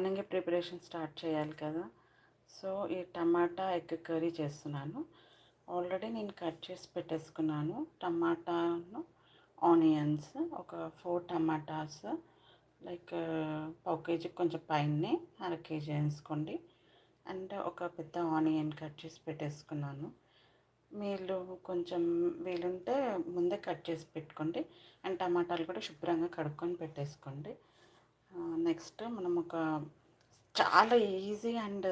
మార్నింగే preparation start చేయాలి కదా. సో ఈ టమాటా ఎగ్ కర్రీ చేస్తున్నాను. ఆల్రెడీ నేను కట్ చేసి పెట్టేసుకున్నాను. టమాటాను ఆనియన్స్ ఒక ఫోర్ టమాటాస్ లైక్ పావు కేజీ కొంచెం పైనే అర కేజీ వేసుకోండి. అండ్ ఒక పెద్ద ఆనియన్ కట్ చేసి పెట్టేసుకున్నాను. మీరు కొంచెం వీలుంటే ముందే కట్ చేసి పెట్టుకోండి. అండ్ టమాటాలు కూడా శుభ్రంగా కడుక్కొని పెట్టేసుకోండి. నెక్స్ట్ మనం ఒక చాలా ఈజీ అండ్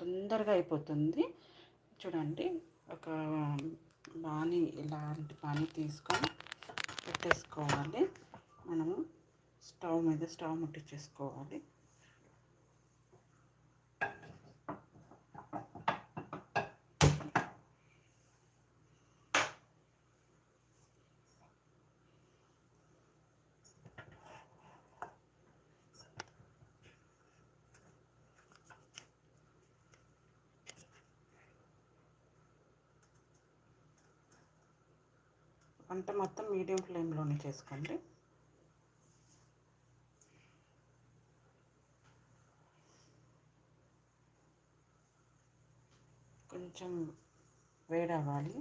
తొందరగా అయిపోతుంది. చూడండి ఒక బాణీ ఇలాంటి బాణీ తీసుకొని పెట్టేసుకోవాలి. మనము స్టవ్ మీద స్టవ్ ముట్టించేసుకోవాలి వంట మొత్తం మీడియం ఫ్లేమ్లోనే చేసుకోండి. కొంచెం వేడవ్వాలి.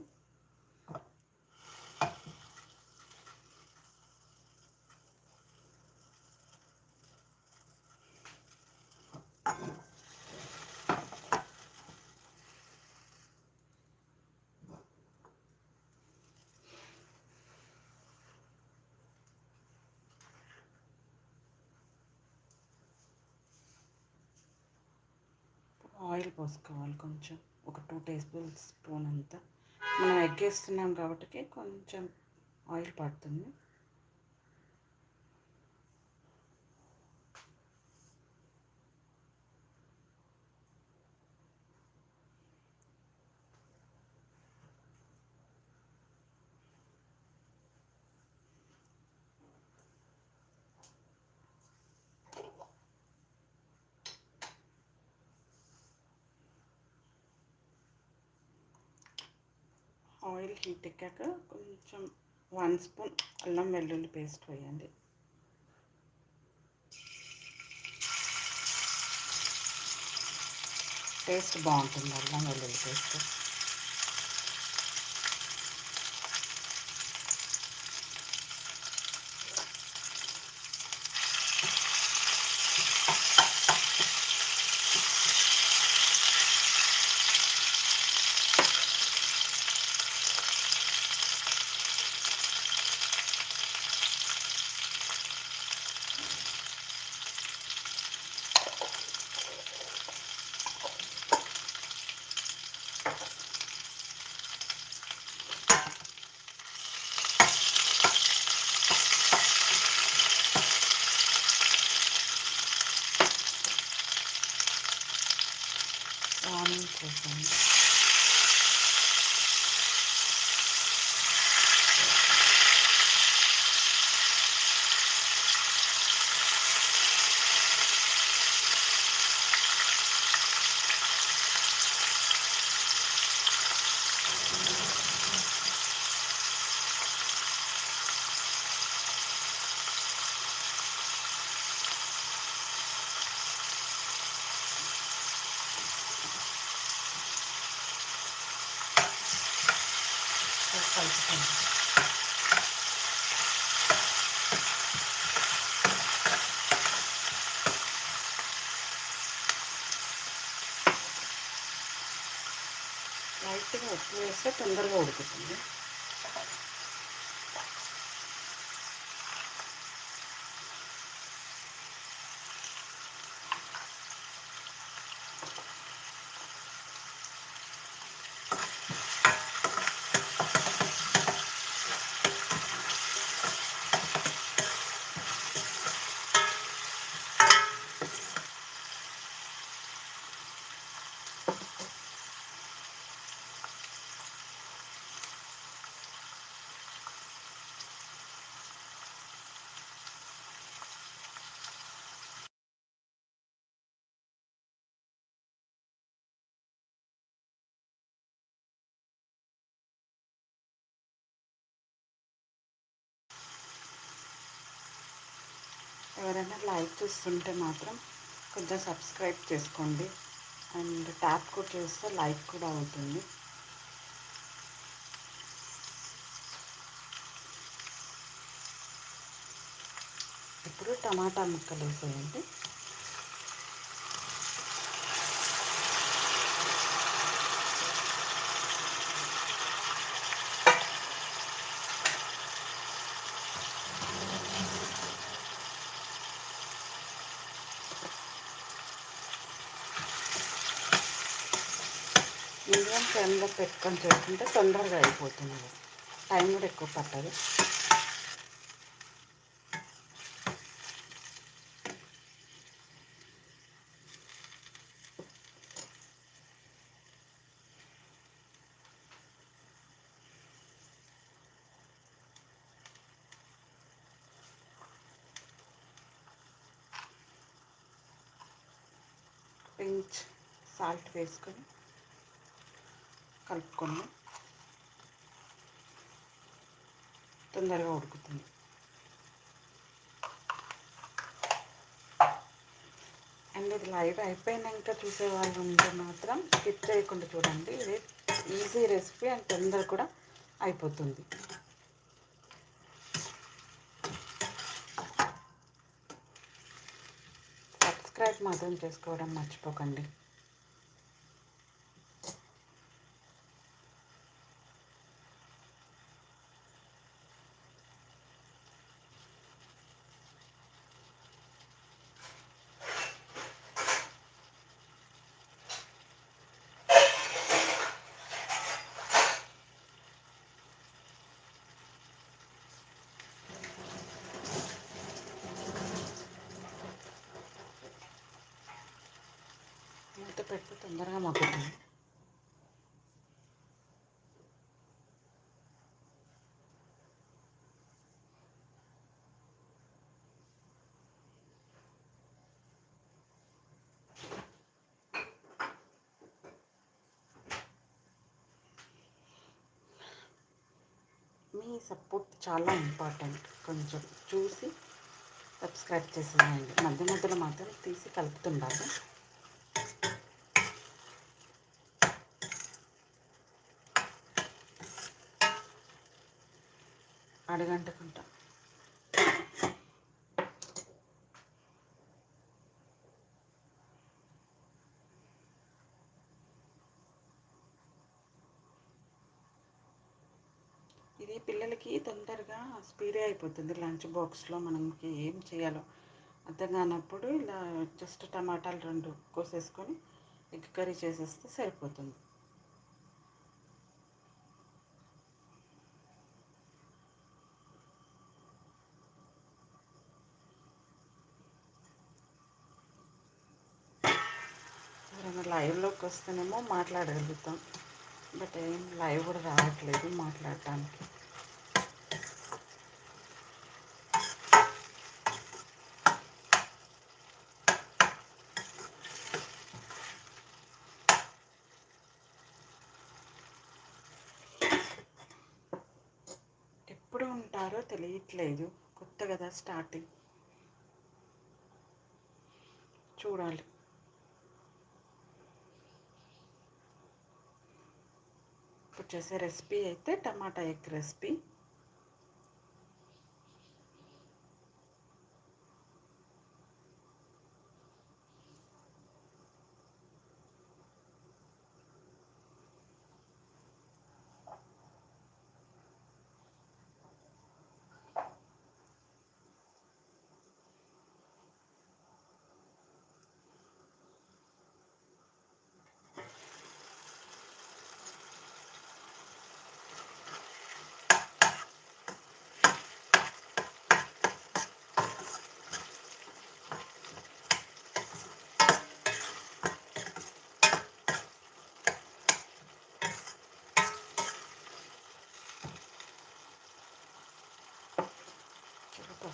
ఆయిల్ పోసుకోవాలి కొంచెం. ఒక టూ టేబుల్ స్పూన్ అంతా. మనం ఎగ్గేస్తున్నాం కాబట్టి కొంచెం ఆయిల్ పడుతుంది. ఆయిల్ హీట్ ఎక్కాక కొంచెం వన్ స్పూన్ అల్లం వెల్లుల్లి పేస్ట్ వేయండి. టేస్ట్ బాగుంటుంది అల్లం వెల్లుల్లి పేస్ట్. ఎవరైనా లైక్ చూస్తుంటే మాత్రం కొంచెం సబ్స్క్రైబ్ చేసుకోండి. అండ్ ట్యాప్ కూడా చేస్తే లైక్ కూడా అవుతుంది. ఇప్పుడు టమాటా ముక్కలు వేసేయండి మీడియం ఫ్లేమ్లో పెట్టుకొని చేసుకుంటే తొందరగా అయిపోతుంది. టైం కూడా ఎక్కువ పట్టదు. పింక్ సాల్ట్ వేసుకొని తొందరగా ఉడుకుతుంది. అండ్ ఇది లైవ్ అయిపోయినాక చూసే వాళ్ళు ఉంటే మాత్రం స్కిప్ చేయకుండా చూడండి. ఇది ఈజీ రెసిపీ అండ్ తొందర కూడా అయిపోతుంది. సబ్స్క్రైబ్ మాత్రం చేసుకోవడం మర్చిపోకండి. మూత పెడితే తొందరగా మగ్గుతుంది మీ సపోర్ట్ చాలా ఇంపార్టెంట్ కొంచెం చూసి సబ్స్క్రైబ్ చేసేయండి. మధ్య మధ్యలో మాత్రం తీసి కలుపుతుండాలి. ఇది పిల్లలకి తొందరగా స్పీడే అయిపోతుంది లంచ్ బాక్స్లో మనకి ఏం చేయాలో. అర్థం కానప్పుడు ఇలా జస్ట్ టమాటాలు రెండు కోసేసుకొని ఎగ్ కర్రీ చేసేస్తే సరిపోతుంది. ఎవరైనా లైవ్లోకి వస్తేనేమో మాట్లాడగలుగుతాం. బట్ ఏం లైవ్ కూడా రావట్లేదు మాట్లాడటానికి. ఎప్పుడు ఉంటారో తెలియట్లేదు. కొత్త కదా స్టార్టింగ్. చూడాలి. వచ్చేసే రెసిపీ అయితే టమాటా ఎగ్ రెసిపీ.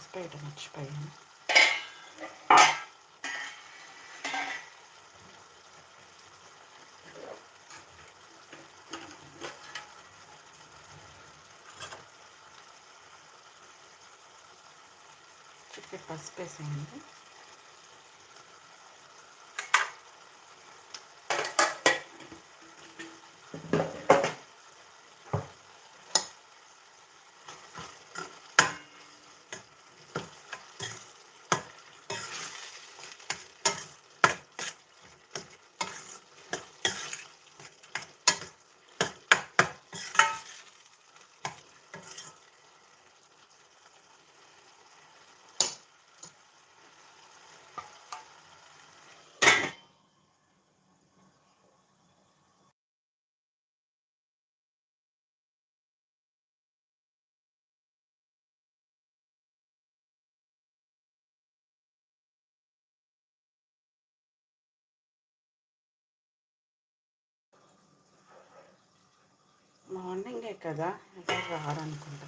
చాలా పసుపు వేయడం మర్చిపోయాను చికెన్ పసుపు వేసేయండి మార్నింగే కదా ఎవరు రారనుకుంటా.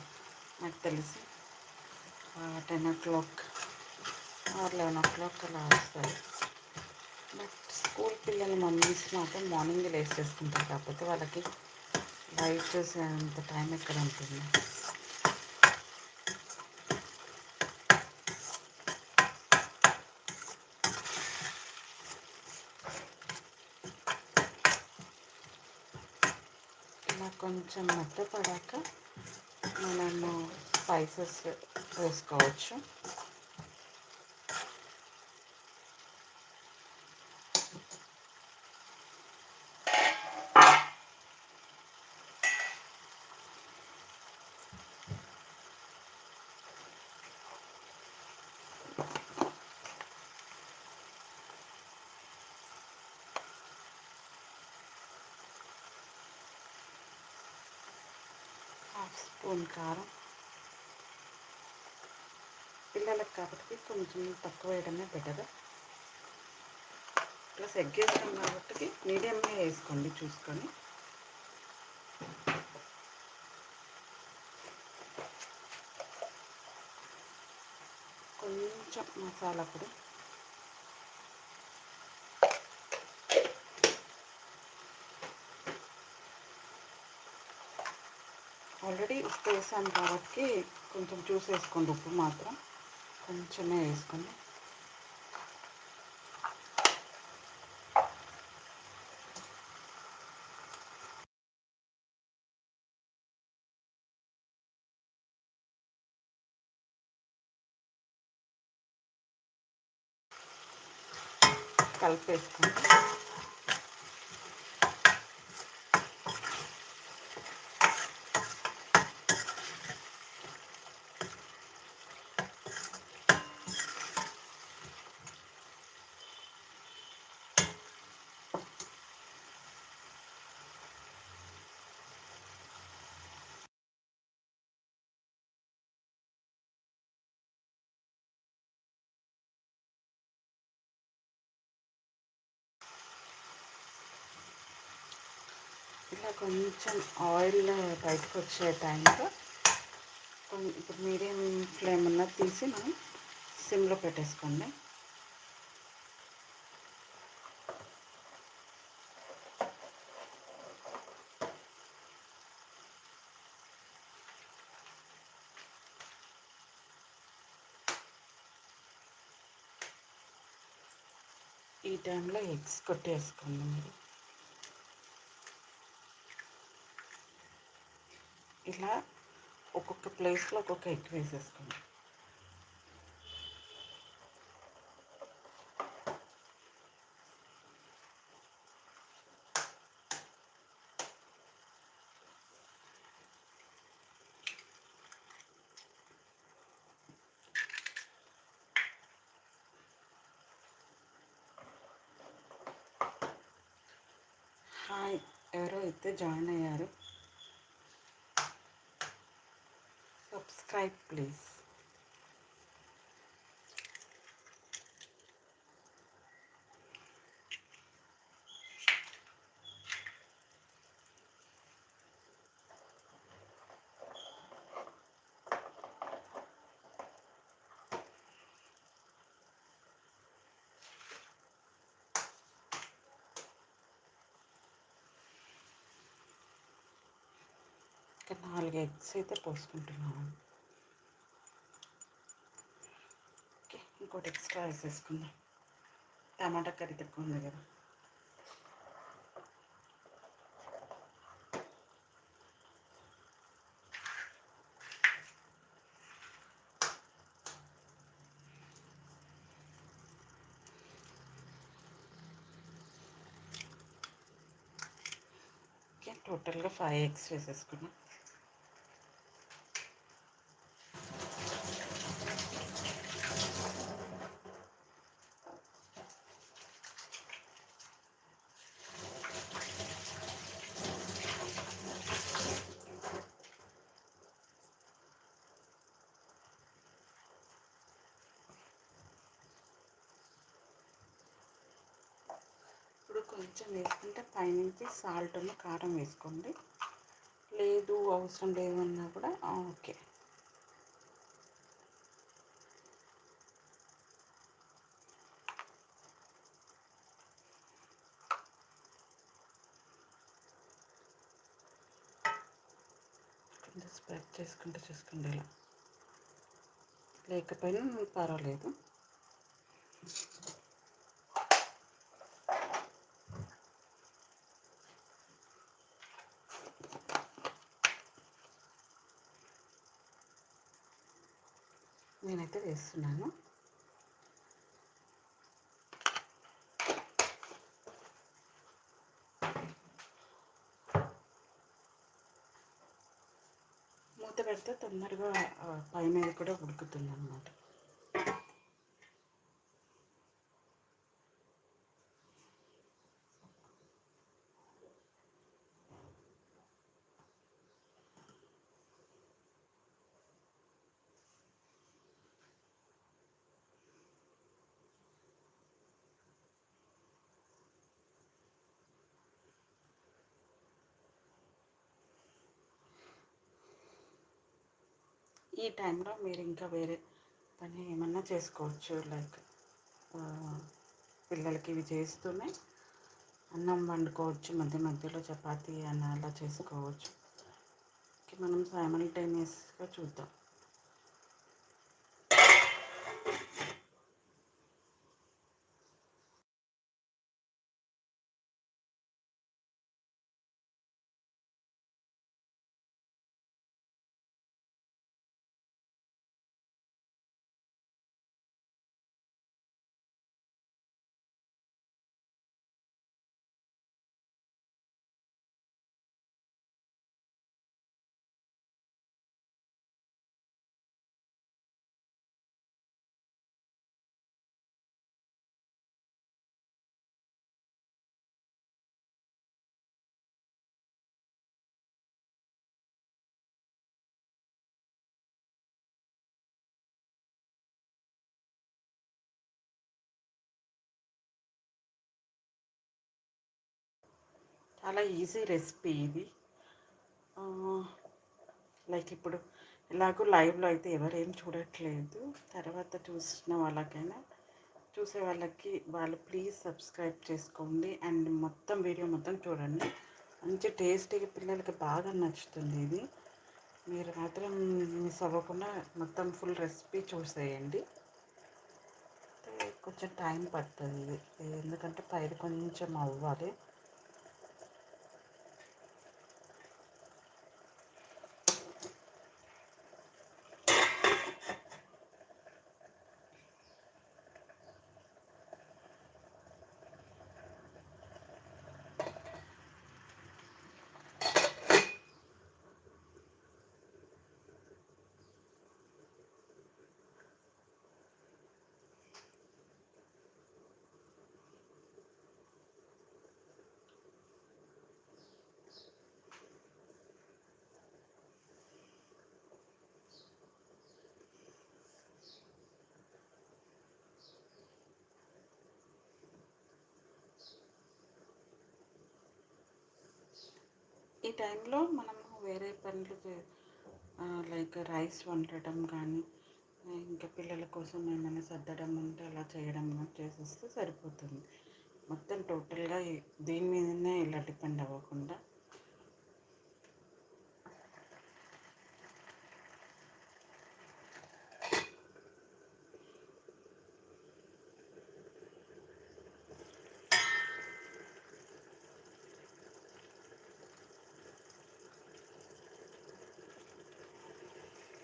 నాకు తెలిసి ten o'clock or eleven o'clock అలా వస్తారు బట్ స్కూల్ పిల్లల మమ్మీస్ మాత్రం మార్నింగ్ లేట్ చేసుకుంటారు. కాకపోతే వాళ్ళకి లైట్ అంత టైం ఎక్కడ ఉంటుంది ఇలా కొంచెం మెత్తపడాక మనము స్పైసెస్ వేసుకోవచ్చు. స్పూన్ కారం. పిల్లలకు కాబట్టి కొంచెం తక్కువ వేయడమే బెటర్. ప్లస్ ఎగ్ వేస్తాం కాబట్టి మీడియంగా వేసుకోండి చూసుకొని. కొంచెం మసాలా పొడి. ఆల్రెడీ ఉప్పు వేసాను కాబట్టి కొంచెం చూసి వేసుకోండి ఉప్పు మాత్రం కొంచెమే వేసుకోండి కలిపేసుకోండి ఇలా కొంచెం ఆయిల్ బయటకు వచ్చే టైంలో కొన్ని ఇప్పుడు మీడియం ఫ్లేమ్ ఉన్నది తీసి మనం సిమ్లో పెట్టేసుకోండి. ఈ టైంలో ఎగ్స్ కొట్టేసుకోండి మీరు. ఇలా ఒక్కొక్క ప్లేస్లో ఒక్కొక్క ఎగ్ వేసేసుకోండి హాయ్ ఎవరో అయితే జాయిన్ అయ్యారు. సబ్స్క్రైబ్ ప్లీజ్ ఇంకా నాలుగు ఎగ్స్ అయితే పోసుకుంటున్నాను. ఓకే ఇంకోటి ఎక్స్ట్రా వేసేసుకుందాం. టమాటా కర్రీ తక్కువ ఉంది కదా. ఓకే టోటల్గా ఫైవ్ ఎగ్స్ వేసేసుకున్నాం ఇప్పుడు కొంచెం వేసుకుంటే పైనుంచి సాల్ట్ కారం వేసుకోండి. లేదు అవసరం లేదన్నా కూడా ఓకే. స్ప్రెడ్ చేసుకుంటే చూసుకోండి ఇలా. లేకపోయినా పర్వాలేదు. నేనైతే వేస్తున్నాను. మూత పెడితే తొందరగా పైన కూడా ఉడుకుతుంది అన్నమాట ఈ టైంలో మీరు ఇంకా వేరే పని ఏమన్నా చేసుకోవచ్చు లైక్ పిల్లలకి ఇవి చేస్తూనే అన్నం వండుకోవచ్చు మధ్య మధ్యలో చపాతీ అన్న అలా చేసుకోవచ్చు. మనం సైమల్టేనియస్గా చూద్దాం. చాలా ఈజీ రెసిపీ ఇది. లైక్ ఇప్పుడు ఎలాగో లైవ్లో అయితే ఎవరేం చూడట్లేదు. తర్వాత చూసిన వాళ్ళకైనా చూసే వాళ్ళకి వాళ్ళు ప్లీజ్ సబ్స్క్రైబ్ చేసుకోండి. అండ్ మొత్తం వీడియో మొత్తం చూడండి. మంచి టేస్టీగా పిల్లలకి బాగా నచ్చుతుంది ఇది. మీరు మాత్రం మిస్ అవ్వకుండా మొత్తం ఫుల్ రెసిపీ చూసేయండి. కొంచెం టైం పడుతుంది. ఎందుకంటే పైరు కొంచెం అవ్వాలి. ఈ టైంలో మనం వేరే పనులు లైక్ రైస్ వండటం కానీ ఇంకా పిల్లల కోసం ఏమైనా సర్దడం ఉంటే అలా చేయడం చేసేస్తే సరిపోతుంది. మొత్తం టోటల్గా దీని మీదనే ఇలా డిపెండ్ అవ్వకుండా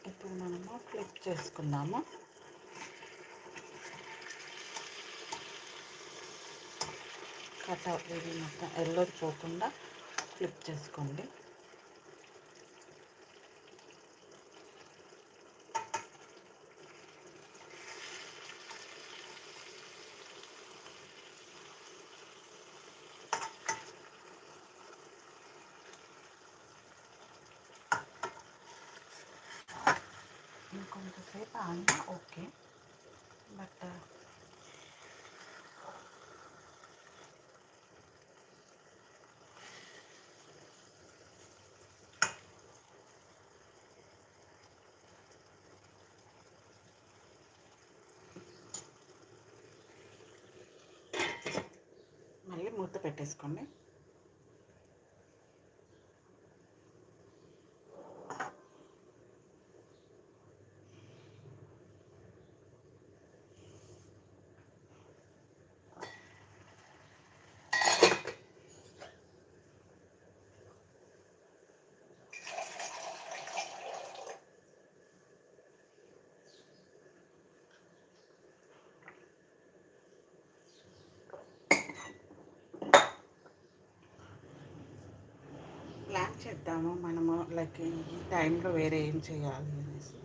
ఇప్పుడు మనము ఫ్లిప్ చేసుకుందాము. కట్ ఇది మొత్తం ఎల్లో పోకుండా ఫ్లిప్ చేసుకోండి ఇంకొంతసేపు ఆగినా ఓకే బట్ గుర్తు పెట్టేసుకోండి చేద్దాము. మనము లైక్ ఈ టైంలో వేరే ఏం చేయాలి అనేసి.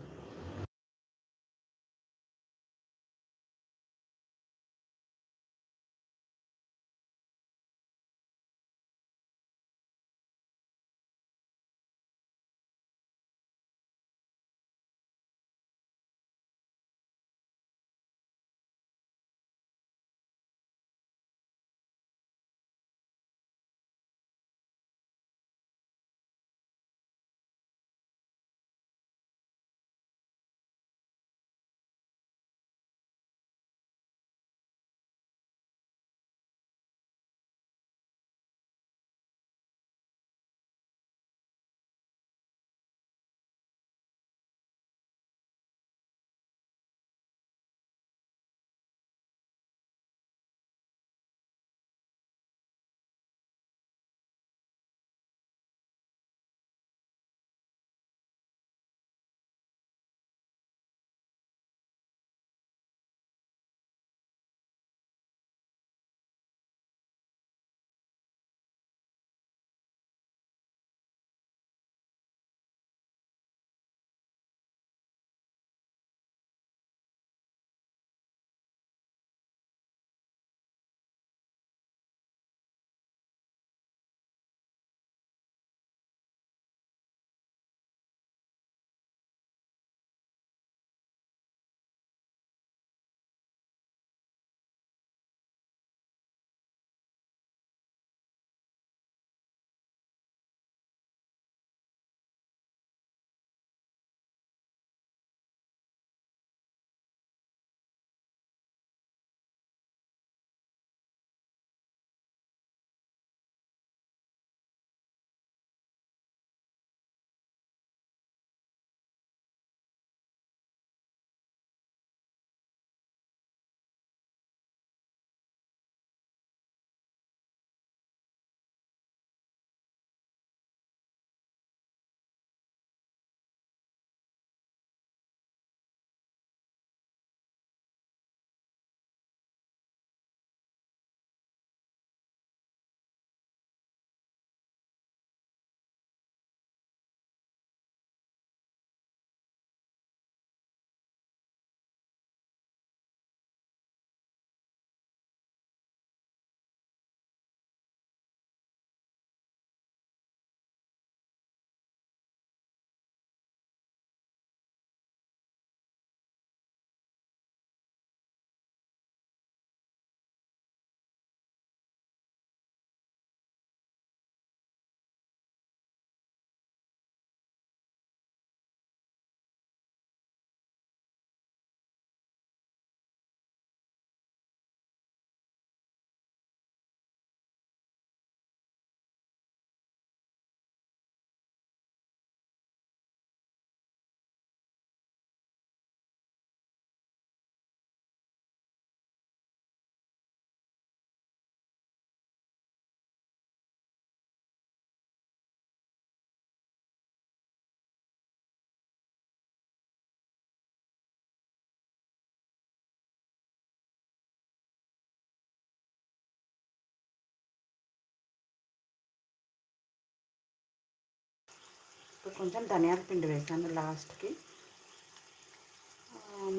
ఇప్పుడు కొంచెం ధనియాల పిండి వేసాను లాస్ట్కి.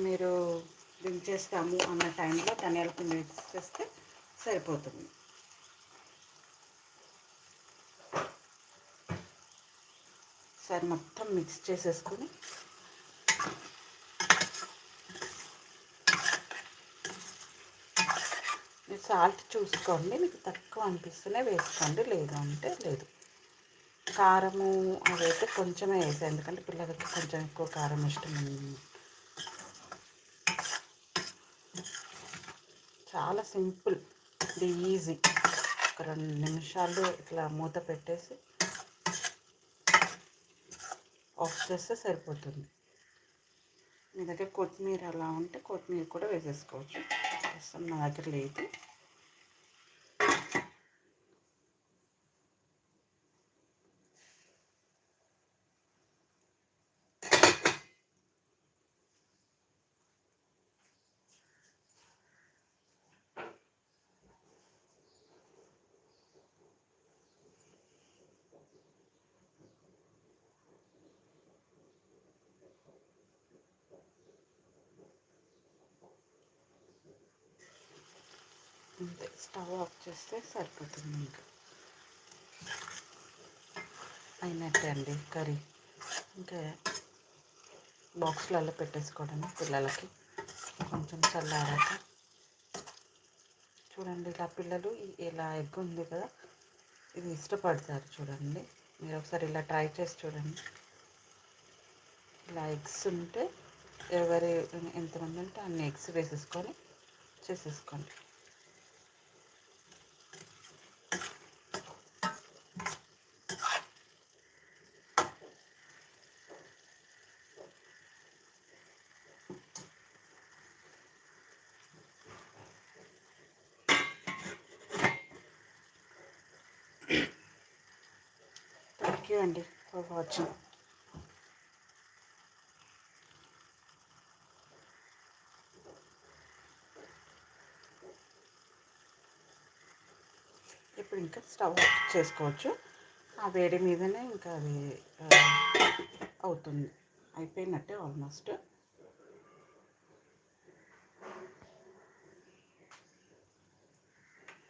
మీరు దించేస్తాము అన్న టైంలో ధనియాల పిండి వేసేస్తే సరిపోతుంది. సరే మొత్తం మిక్స్ చేసేసుకుని మీరు సాల్ట్ చూసుకోండి మీకు తక్కువ అనిపిస్తేనే వేసుకోండి లేదు అంటే లేదు. కారము అవైతే కొంచెమే వేసాను ఎందుకంటే పిల్లలకి కొంచెం ఎక్కువ కారం ఇష్టం చాలా సింపుల్ ఇది ఈజీ. ఒక ఒక రెండు నిమిషాలు ఇట్లా మూత పెట్టేసి ఆఫ్ చేస్తే సరిపోతుంది. మీ దగ్గర కొత్తిమీర అలా ఉంటే కొత్తిమీర కూడా వేసేసుకోవచ్చు. ప్రస్తుతం నా దగ్గర లేదు. అంతే స్టవ్ ఆఫ్ చేస్తే సరిపోతుంది ఇంకా అయినట్టే అండి కర్రీ ఇంకా బాక్స్లలో పెట్టేసుకోవడం పిల్లలకి. కొంచెం చల్లారాక. చూడండి ఇలా పిల్లలు ఇలా ఎగ్ ఉంది కదా ఇది ఇష్టపడతారు చూడండి. మీరు ఒకసారి ఇలా ట్రై చేసి చూడండి. ఇలా ఎగ్స్ ఉంటే ఎవరి ఎంతమంది ఉంటే అన్ని ఎగ్స్ వేసేసుకొని చేసేసుకోండి థ్యాంక్ యూ అండి ఫర్ వాచింగ్ ఇప్పుడు ఇంకా స్టవ్ ఆఫ్ చేసుకోవచ్చు. ఆ వేడి మీదనే ఇంకా అది అవుతుంది. అయిపోయినట్టే ఆల్మోస్ట్.